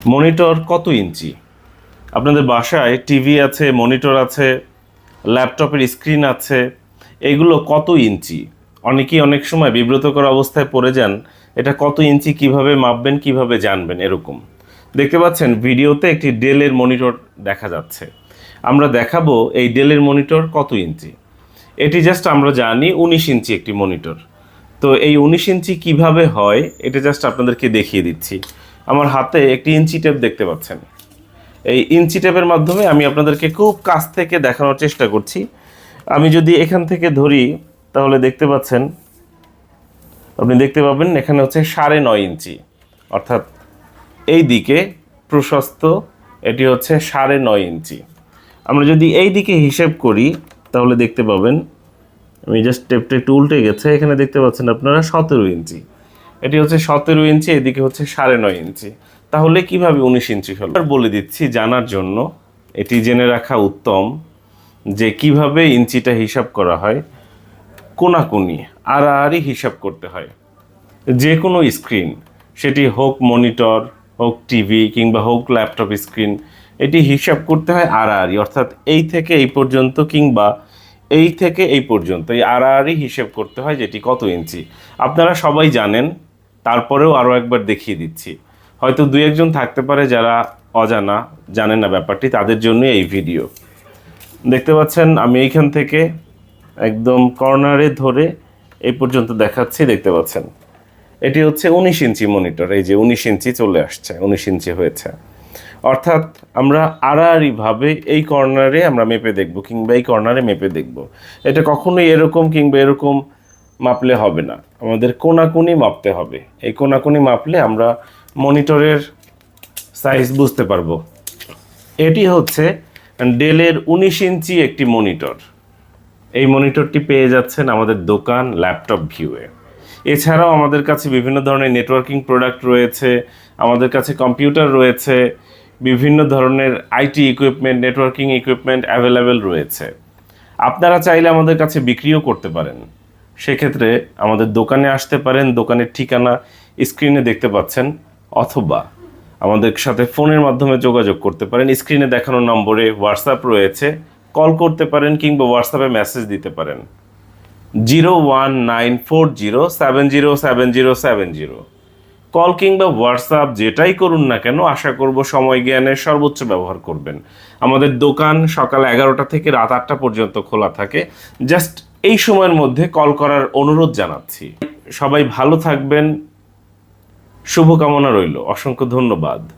Monitor কত ইঞ্চি? আপনাদের বাসায় টিভি আছে, মনিটর আছে, ল্যাপটপের স্ক্রিন আছে, এগুলো কত ইঞ্চি? অনেকেই অনেক সময় বিব্রতকর অবস্থায় পড়ে যান, এটা কত ইঞ্চি কীভাবে মাপবেন, কীভাবে জানবেন এরকম। দেখতে পাচ্ছেন, ভিডিওতে একটি ডেলের মনিটর দেখা যাচ্ছে। আমরা দেখাবো এই ডেলের মনিটর কত ইঞ্চি। এটি জাস্ট আমরা জানি উনিশ ইঞ্চি একটি মনিটর। তো এই উনিশ ইঞ্চি কীভাবে হয়, এটা জাস্ট আপনাদেরকে দেখিয়ে দিচ্ছি। আমার হাতে একটি ইঞ্চি টেপ দেখতে পাচ্ছেন। এই ইঞ্চি টেপের মাধ্যমে আমি আপনাদেরকে খুব কাছ থেকে দেখানোর চেষ্টা করছি। আমি যদি এখান থেকে ধরি, তাহলে দেখতে পাচ্ছেন, আপনি দেখতে পাবেন এখানে হচ্ছে সাড়ে নয় ইঞ্চি। অর্থাৎ এই দিকে প্রশস্ত, এটি হচ্ছে সাড়ে নয় ইঞ্চি। আমরা যদি এই দিকে হিসেব করি, তাহলে দেখতে পাবেন, আমি জাস্ট টেপটা একটু উল্টে গেছে, এখানে দেখতে পাচ্ছেন আপনারা সতেরো ইঞ্চি। এটি হচ্ছে সতেরো ইঞ্চি, এদিকে হচ্ছে সাড়ে নয় ইঞ্চি। তাহলে কীভাবে উনিশ ইঞ্চি হলো? আর বলে দিচ্ছি, জানার জন্য এটি জেনে রাখা উত্তম যে কীভাবে ইঞ্চিটা হিসাব করা হয়, কোনাকুনি, আড়াআড়ি হিসাব করতে হয়। যে কোনো স্ক্রিন, সেটি হোক মনিটর, হোক টিভি কিংবা হোক ল্যাপটপ স্ক্রিন, এটি হিসাব করতে হয় আড়াআড়ি, অর্থাৎ এই থেকে এই পর্যন্ত কিংবা এই থেকে এই পর্যন্ত। এই আড়াআড়ি হিসেব করতে হয় যেটি কত ইঞ্চি। আপনারা সবাই জানেন তারপরেও আরও একবার দেখিয়ে দিচ্ছি। হয়তো দু একজন থাকতে পারে যারা অজানা জানেন না ব্যাপারটি, তাদের জন্য এই ভিডিও। দেখতে পাচ্ছেন, আমি এইখান থেকে একদম কর্নারে ধরে এই পর্যন্ত দেখাচ্ছি, দেখতে পাচ্ছেন। এটি হচ্ছে উনিশ ইঞ্চি মনিটর, এই যে উনিশ ইঞ্চি চলে আসছে, উনিশ ইঞ্চি হয়েছে। অর্থাৎ আমরা আড়াআড়িভাবে এই কর্নারে আমরা মেপে দেখব, কিংবা এই কর্নারে মেপে দেখব। এটা কখনোই এরকম কিংবা এরকম মাপলে হবে না। আমাদের কোনাকুনি মাপতে হবে। এই কোনাকুনি মাপলে আমরা মনিটরের সাইজ বুঝতে পারব। এটি হচ্ছে ডেলের উনিশ ইঞ্চি একটি মনিটর। এই মনিটরটি পেয়ে যাচ্ছেন আমাদের দোকান ল্যাপটপ ভিউয়ে। এছাড়াও আমাদের কাছে বিভিন্ন ধরনের নেটওয়ার্কিং প্রোডাক্ট রয়েছে, আমাদের কাছে কম্পিউটার রয়েছে, বিভিন্ন ধরনের IT equipment networking equipment available রয়েছে। আপনারা চাইলে আমাদের কাছে বিক্রিও করতে পারেন। সেক্ষেত্রে আমাদের দোকানে আসতে পারেন, দোকানের ঠিকানা স্ক্রিনে দেখতে পাচ্ছেন, অথবা আমাদের সাথে ফোনের মাধ্যমে যোগাযোগ করতে পারেন স্ক্রিনে দেখানো নম্বরে হোয়াটসঅ্যাপ রয়েছে কল করতে পারেন কিংবা হোয়াটসঅ্যাপে মেসেজ দিতে পারেন। Zero one nine four zero seven zero seven zero seven zero call কিংবা হোয়াটসঅ্যাপ যেটাই করুন না কেন, আশা করব সময় জ্ঞানের সর্বোচ্চ ব্যবহার করবেন। আমাদের দোকান সকাল এগারোটা থেকে রাত আটটা পর্যন্ত খোলা থাকে। জাস্ট এই সময়ের মধ্যে কল করার অনুরোধ জানাচ্ছি। সবাই ভালো থাকবেন। শুভকামনা রইল। অসংখ্য ধন্যবাদ।